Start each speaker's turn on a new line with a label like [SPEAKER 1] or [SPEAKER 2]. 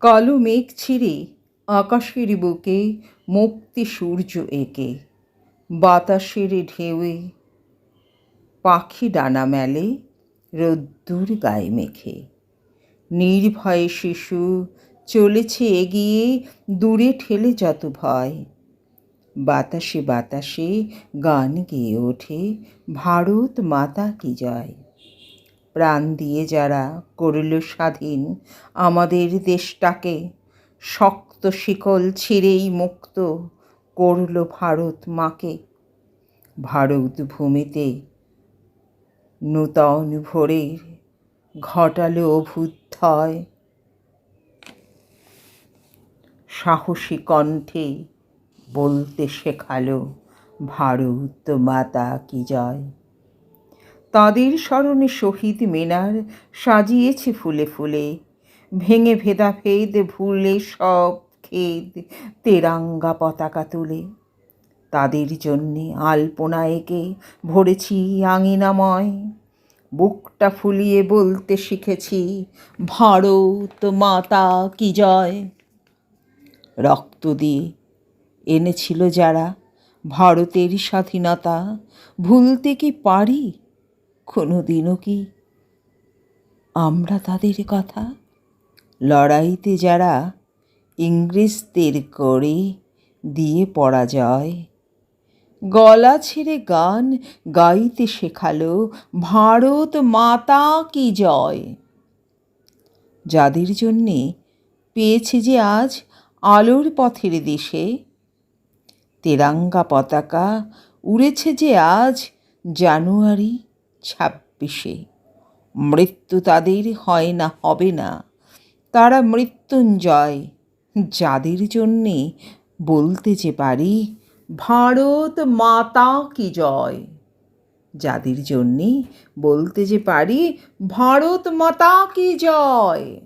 [SPEAKER 1] কালো মেঘ ছিঁড়ে আকাশের বুকে, মুক্তি সূর্য এঁকে। বাতাসের ঢেউয়ে পাখি ডানা মেলে, রোদ্দুর গায়ে মেখে। নির্ভয়ে শিশু চলেছে এগিয়ে, দূরে ঠেলে যত ভয়। বাতাসে বাতাসে গান গেয়ে ওঠে, ভারত মাতা কি জয়? প্রাণ দিয়ে যারা করল স্বাধীন আমাদের দেশটাকে, শক্ত শিকল ছিঁড়েই মুক্ত করল ভারত মাকে। ভারত ভূমিতে নূতন ভোরের ঘটালো অভ্যুদয় সাহসী কণ্ঠে বলতে শেখালো, ভারত মাতা কি জয়? তাদের স্মরণে শহীদ মিনার সাজিয়েছে ফুলে ফুলে। ভেঙে ভেদাভেদ ভুলে সব খেদ তেরাঙ্গা পতাকা তুলে। তাদের জন্যে আলপনা এঁকে ভরেছি আঙিনাময়। বুকটা ফুলিয়ে বলতে শিখেছি, ভারত মাতা কি জয়? রক্ত দিয়ে এনেছিল যারা, ভারতের স্বাধীনতা ভুলতে কি পারি? কোনো দিনও কি আমরা তাদের কথা? লড়াইতে যারা ইংরেজদের করে দিয়ে পরাজয় গলা ছেড়ে গান গাইতে শেখালো, ভারত মাতা কি জয়? যাদের জন্যে পেয়েছে যে আজ আলোর পথের দেশে, তেরাঙ্গা পতাকা উড়েছে যে আজ জানুয়ারি ছাব্বিশে। মৃত্যু তাদের হয় না, হবে না। তারা মৃত্যুঞ্জয়। যাদের জন্যে বলতে যে পারি, ভারত মাতা কি জয়? যাদের জন্যে বলতে যে পারি, ভারত মাতা কি জয়?